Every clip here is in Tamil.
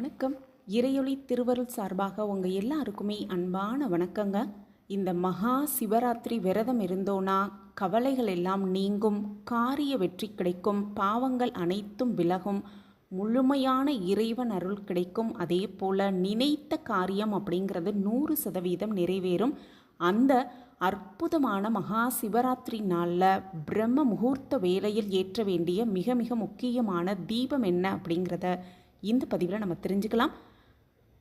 வணக்கம். இறையொளி திருவருள் சார்பாக உங்கள் எல்லாருக்குமே அன்பான வணக்கங்க. இந்த மகா சிவராத்திரி விரதம் இருந்தோனா கவலைகள் எல்லாம் நீங்கும் காரிய வெற்றி கிடைக்கும் பாவங்கள் அனைத்தும் விலகும் முழுமையான இறைவன் அருள் கிடைக்கும். அதே போல் நினைத்த காரியம் அப்படிங்கிறது நூறு சதவீதம் நிறைவேறும். அந்த அற்புதமான மகா சிவராத்திரி நாளில் பிரம்ம முகூர்த்த வேலையில் ஏற்ற வேண்டிய மிக மிக முக்கியமான தீபம் என்ன அப்படிங்கிறத இந்த பதிவில் நம்ம தெரிஞ்சுக்கலாம்.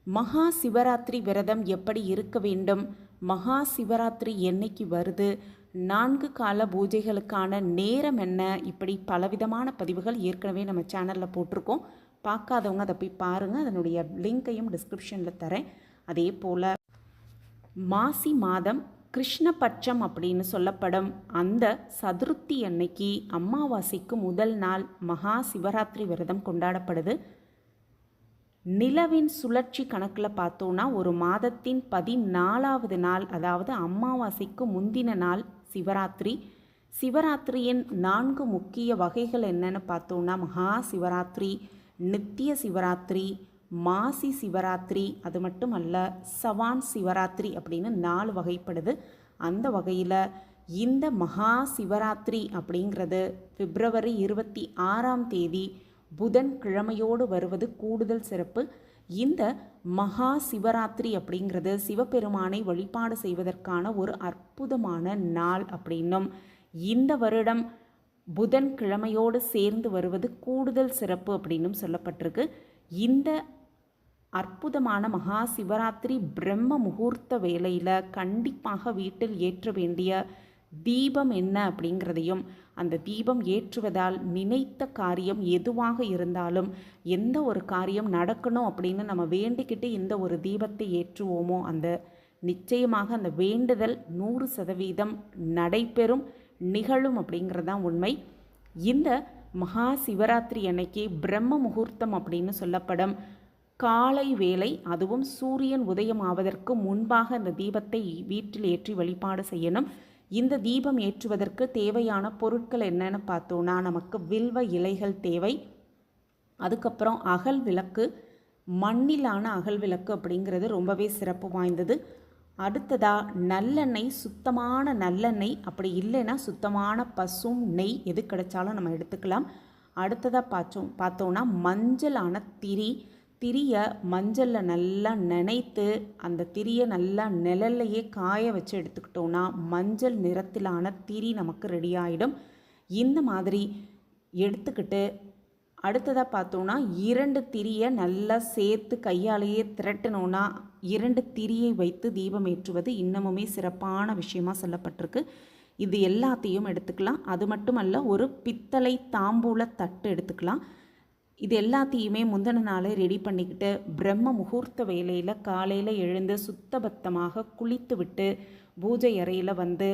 மகா சிவராத்திரி விரதம் எப்படி இருக்க வேண்டும்? மகா சிவராத்திரி என்னைக்கு வருது? நான்கு கால பூஜைகளுக்கான நேரம் என்ன? இப்படி பலவிதமான பதிவுகள் ஏற்கனவே நம்ம சேனலில் போட்டிருக்கோம். பார்க்காதவங்க அதை போய் பாருங்கள் அதனுடைய லிங்க்கையும் டிஸ்கிரிப்ஷனில் தரேன். அதே போல் மாசி மாதம் கிருஷ்ணபட்சம் அப்படின்னு சொல்லப்படும் அந்த சதுர்த்தி அன்னைக்கு அமாவாசைக்கு முதல் நாள் மகா சிவராத்திரி விரதம் கொண்டாடப்படுது. நிலவின் சுழற்சி கணக்கில் பார்த்தோன்னா ஒரு மாதத்தின் பதினாலாவது நாள் அதாவது அமாவாசைக்கு முந்தின நாள் சிவராத்திரி. சிவராத்திரியின் நான்கு முக்கிய வகைகள் என்னென்னு பார்த்தோன்னா மகா சிவராத்திரி நித்திய சிவராத்திரி மாசி சிவராத்திரி அது மட்டும் அல்ல சவான் சிவராத்திரி அப்படின்னு நாலு வகைப்படுது. அந்த வகையில் இந்த மகா சிவராத்திரி அப்படிங்கிறது பிப்ரவரி இருபத்தி ஆறாம் தேதி புதன் கிழமையோடு வருவது கூடுதல் சிறப்பு. இந்த மகா சிவராத்திரி அப்படிங்கிறது சிவபெருமானை வழிபாடு செய்வதற்கான ஒரு அற்புதமான நாள் அப்படின்னும். இந்த வருடம் புதன் கிழமையோடு சேர்ந்து வருவது கூடுதல் சிறப்பு அப்படின்னும் சொல்லப்பட்டிருக்கு. இந்த அற்புதமான மகா சிவராத்திரி பிரம்ம முகூர்த்த வேலையில் கண்டிப்பாக வீட்டில் ஏற்ற வேண்டிய தீபம் என்ன அப்படிங்கிறதையும் அந்த தீபம் ஏற்றுவதால் நினைத்த காரியம் எதுவாக இருந்தாலும் எந்த ஒரு காரியம் நடக்கணும் அப்படின்னு நம்ம வேண்டிக்கிட்டு இந்த ஒரு தீபத்தை ஏற்றுவோமோ அந்த நிச்சயமாக அந்த வேண்டுதல் நூறு சதவீதம் நடைபெறும் நிகழும் அப்படிங்கிறதான் உண்மை. இந்த மகா சிவராத்திரி அன்னைக்கு பிரம்ம முகூர்த்தம் அப்படின்னு சொல்லப்படும். காலை வேளை அதுவும் சூரியன் உதயம் ஆவதற்கு முன்பாக அந்த தீபத்தை வீட்டில் ஏற்றி வழிபாடு செய்யணும். இந்த தீபம் ஏற்றுவதற்கு தேவையான பொருட்கள் என்னென்னு பார்த்தோன்னா நமக்கு வில்வ இலைகள் தேவை. அதுக்கப்புறம் அகல் விளக்கு மண்ணிலான அகல் விளக்கு அப்படிங்கிறது ரொம்பவே சிறப்பு வாய்ந்தது. அடுத்ததாக நல்லெண்ணெய் சுத்தமான நல்லெண்ணெய். அப்படி இல்லைன்னா சுத்தமான பசும் நெய் எது கிடைச்சாலும் நம்ம எடுத்துக்கலாம். அடுத்ததாக பார்த்தோம் பார்த்தோன்னா மஞ்சளான திரி திரியை மஞ்சளில் நல்லா நனைத்து அந்த திரியை நல்லா நிழல்லையே காய வச்சு எடுத்துக்கிட்டோன்னா மஞ்சள் நிறத்திலான திரி நமக்கு ரெடி ஆகிடும் இந்த மாதிரி எடுத்துக்கிட்டு அடுத்ததாக பார்த்தோன்னா இரண்டு திரியை நல்லா சேர்த்து கையாலேயே திரட்டினோன்னா இரண்டு திரியை வைத்து தீபம் ஏற்றுவது இன்னமுமே சிறப்பான விஷயமாக சொல்லப்பட்டிருக்கு. இது எல்லாத்தையும் எடுத்துக்கலாம். அது மட்டுமல்ல ஒரு பித்தளை தாம்பூல தட்டு எடுத்துக்கலாம். இது எல்லாத்தையுமே முந்தின நாளே ரெடி பண்ணிக்கிட்டு பிரம்ம முகூர்த்த வேலையில் காலையில் எழுந்து சுத்தபத்தமாக குளித்து விட்டு பூஜை அறையில் வந்து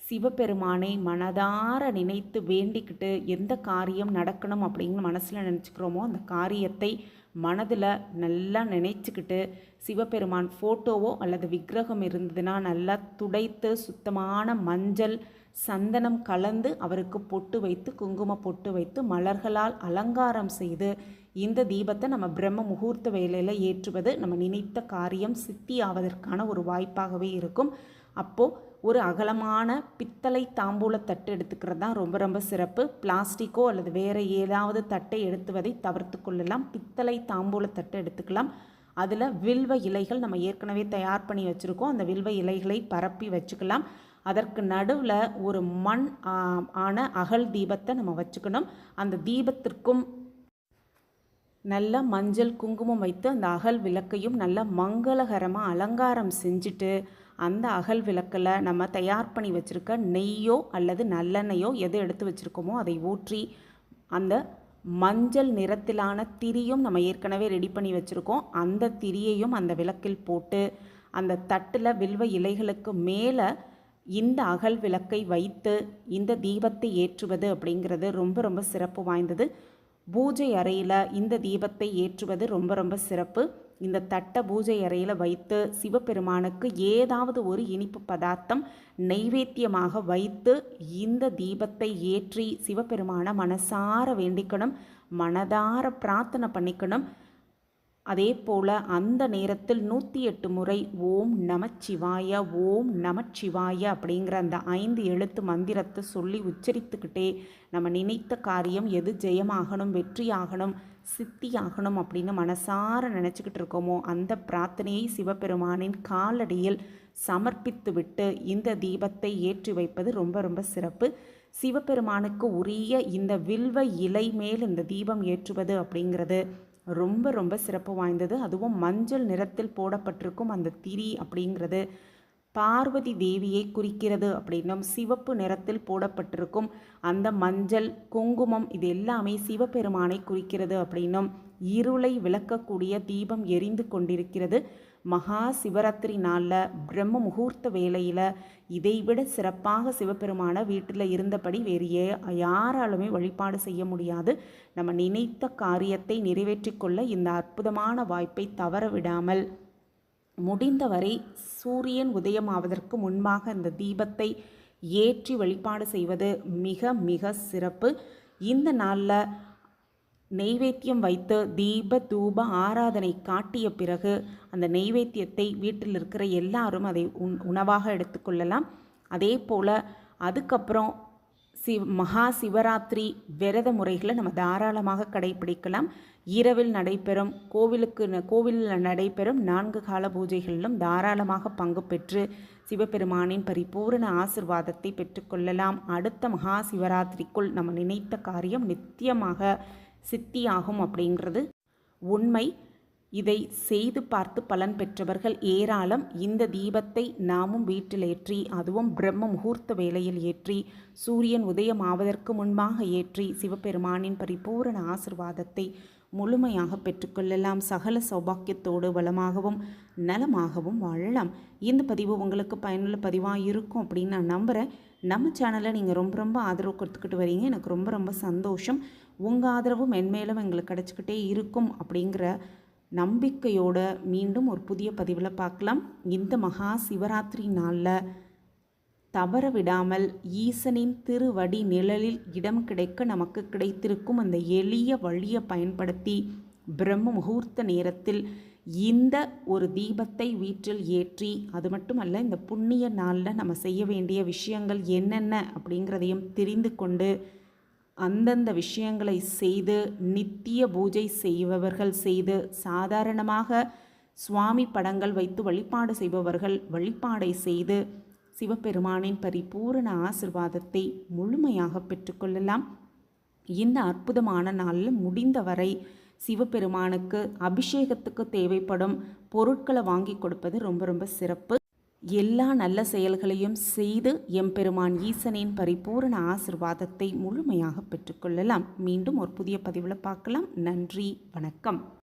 சிவபெருமானை மனதார நினைத்து வேண்டிக்கிட்டு எந்த காரியம் நடக்கணும் அப்படின்னு மனசில் நினச்சிக்கிறோமோ அந்த காரியத்தை மனதில் நல்லா நினைச்சுக்கிட்டு சிவபெருமான் ஃபோட்டோவோ அல்லது விக்கிரகம் இருந்ததுன்னா நல்லா துடைத்து சுத்தமான மஞ்சள் சந்தனம் கலந்து அவருக்கு பொட்டு வைத்து குங்கும பொட்டு வைத்து மலர்களால் அலங்காரம் செய்து இந்த தீபத்தை நம்ம பிரம்ம முகூர்த்த வேலையில் ஏற்றுவது நம்ம நினைத்த காரியம் சித்தி ஆவதற்கான ஒரு வாய்ப்பாகவே இருக்கும். அப்போது ஒரு அகலமான பித்தளை தாம்பூல தட்டு எடுத்துக்கிறது தான் ரொம்ப ரொம்ப சிறப்பு. பிளாஸ்டிக்கோ அல்லது வேறு ஏதாவது தட்டை எடுத்துவதை தவிர்த்து கொள்ளலாம். பித்தளை தாம்பூல தட்டு எடுத்துக்கலாம். அதில் வில்வ இலைகள் நம்ம ஏற்கனவே தயார் பண்ணி வச்சுருக்கோம். அந்த வில்வ இலைகளை பரப்பி வச்சுக்கலாம். அதற்கு நடுவில் ஒரு மண் ஆன அகல் தீபத்தை நம்ம வச்சுக்கணும். அந்த தீபத்திற்கும் நல்ல மஞ்சள் குங்குமம் வைத்து அந்த அகல் விளக்கையும் நல்ல மங்களகரமாக அலங்காரம் செஞ்சுட்டு அந்த அகல் விளக்கில் நம்ம தயார் பண்ணி வச்சுருக்க நெய்யோ அல்லது நல்லெண்ணெயோ எது எடுத்து வச்சுருக்கோமோ அதை ஊற்றி அந்த மஞ்சள் நிறத்திலான திரியும் நம்ம ஏற்கனவே ரெடி பண்ணி வச்சுருக்கோம். அந்த திரியையும் அந்த விளக்கில் போட்டு அந்த தட்டில் வில்வ இலைகளுக்கு மேலே இந்த அகல் விளக்கை வைத்து இந்த தீபத்தை ஏற்றுவது அப்படிங்கிறது ரொம்ப ரொம்ப சிறப்பு வாய்ந்தது. பூஜை அறையில் இந்த தீபத்தை ஏற்றுவது ரொம்ப ரொம்ப சிறப்பு. இந்த தட்டை பூஜை அறையில் வைத்து சிவபெருமானுக்கு ஏதாவது ஒரு இனிப்பு பதார்த்தம் நைவேத்தியமாக வைத்து இந்த தீபத்தை ஏற்றி சிவபெருமான மனசார வேண்டிக்கணும் மனதார பிரார்த்தனை பண்ணிக்கணும். அதே போல் அந்த நேரத்தில் நூற்றி எட்டு முறை ஓம் நமச்சிவாய ஓம் நமச்சிவாய அப்படிங்கிற அந்த ஐந்து எழுத்து மந்திரத்தை சொல்லி உச்சரித்துக்கிட்டே நம்ம நினைத்த காரியம் எது ஜெயமாகணும் வெற்றியாகணும் சித்தியாகணும் அப்படின்னு மனசார நினச்சிக்கிட்டு இருக்கோமோ அந்த பிரார்த்தனையை சிவபெருமானின் காலடியில் சமர்ப்பித்து விட்டு இந்த தீபத்தை ஏற்றி வைப்பது ரொம்ப ரொம்ப சிறப்பு. சிவபெருமானுக்கு உரிய இந்த வில்வ இலை மேல் இந்த தீபம் ஏற்றுவது அப்படிங்கிறது ரொம்ப ரொம்ப சிறப்பு வாய்ந்தது. அதுவும் மஞ்சள் நிறத்தில் போடப்பட்டிருக்கும் அந்த திரி அப்படிங்கிறது பார்வதி தேவியை குறிக்கிறது அப்படின்னும் சிவப்பு நிறத்தில் போடப்பட்டிருக்கும் அந்த மஞ்சள் குங்குமம் இது எல்லாமே சிவபெருமானை குறிக்கிறது அப்படின்னும் இருளை விளக்கக்கூடிய தீபம் எரிந்து கொண்டிருக்கிறது. மகா சிவராத்திரி நாளில் பிரம்ம முகூர்த்த வேலையில் இதைவிட சிறப்பாக சிவபெருமான வீட்டில் இருந்தபடி வேறு ஏ யாராலுமே வழிபாடு செய்ய முடியாது. நம்ம நினைத்த காரியத்தை நிறைவேற்றிக்கொள்ள இந்த அற்புதமான வாய்ப்பை தவற விடாமல் முடிந்தவரை சூரியன் உதயமாவதற்கு முன்பாக இந்த தீபத்தை ஏற்றி வழிபாடு செய்வது மிக மிக சிறப்பு. இந்த நாளில் நெய்வேத்தியம் வைத்து தீப தூப ஆராதனை காட்டிய பிறகு அந்த நெய்வேத்தியத்தை வீட்டில் இருக்கிற எல்லாரும் அதை உண் உணவாக எடுத்துக்கொள்ளலாம் அதே போல் அதுக்கப்புறம் சிவ் மகா சிவராத்திரி விரத முறைகளை நம்ம தாராளமாக கடைபிடிக்கலாம். இரவில் நடைபெறும் கோவிலுக்கு கோவிலில் நடைபெறும் நான்கு கால பூஜைகளிலும் தாராளமாக பங்கு பெற்று சிவபெருமானின் பரிபூரண ஆசிர்வாதத்தை பெற்றுக்கொள்ளலாம் அடுத்த மகா சிவராத்திரிக்குள் நம்ம நினைத்த காரியம் நித்தியமாக சித்தியாகும் அப்படிங்கிறது உண்மை. இதை செய்து பார்த்து பலன் பெற்றவர்கள் ஏராளம். இந்த தீபத்தை நாமும் வீட்டில் ஏற்றி அதுவும் பிரம்ம முகூர்த்த வேளையில் ஏற்றி சூரியன் உதயம் ஆவதற்கு முன்பாக ஏற்றி சிவபெருமானின் பரிபூரண ஆசிர்வாதத்தை முழுமையாக பெற்றுக்கொள்ளலாம் சகல சௌபாக்கியத்தோடு வளமாகவும் நலமாகவும் வாழலாம். இந்த பதிவு உங்களுக்கு பயனுள்ள பதிவாக இருக்கும் அப்படின்னு நான் நம்புகிறேன் நம்ம சேனலை நீங்கள் ரொம்ப ரொம்ப ஆதரவு கொடுத்துக்கிட்டு வரீங்க. எனக்கு ரொம்ப ரொம்ப சந்தோஷம். உங்கள் ஆதரவும் மென்மேலும் எங்களுக்கு கிடச்சிக்கிட்டே இருக்கும் அப்படிங்கிற நம்பிக்கையோடு மீண்டும் ஒரு புதிய பதிவில் பார்க்கலாம். இந்த மகா சிவராத்திரி நாளில் தவற விடாமல் ஈசனின் திருவடி நிழலில் இடம் கிடைக்க நமக்கு கிடைத்திருக்கும் அந்த எளிய வழியை பயன்படுத்தி பிரம்ம முகூர்த்த நேரத்தில் இந்த ஒரு தீபத்தை வீட்டில் ஏற்றி அது மட்டுமல்ல இந்த புண்ணிய நாளில் நம்ம செய்ய வேண்டிய விஷயங்கள் என்னென்ன அப்படிங்கிறதையும் தெரிந்து கொண்டு அந்தந்த விஷயங்களை செய்து நித்திய பூஜை செய்பவர்கள் செய்து சாதாரணமாக சுவாமி படங்கள் வைத்து வழிபாடு செய்பவர்கள் வழிபாடை செய்து சிவபெருமானின் பரிபூரண ஆசிர்வாதத்தை முழுமையாக பெற்றுக்கொள்ளலாம் இந்த அற்புதமான நாளில் முடிந்தவரை சிவபெருமானுக்கு அபிஷேகத்துக்கு தேவைப்படும் பொருட்களை வாங்கி கொடுப்பது ரொம்ப ரொம்ப சிறப்பு. எல்லா நல்ல செயல்களையும் செய்து எம்பெருமான் ஈசனின் பரிபூரண ஆசிர்வாதத்தை முழுமையாக பெற்றுக்கொள்ளலாம் மீண்டும் ஒரு புதிய பதிவில் பார்க்கலாம். நன்றி. வணக்கம்.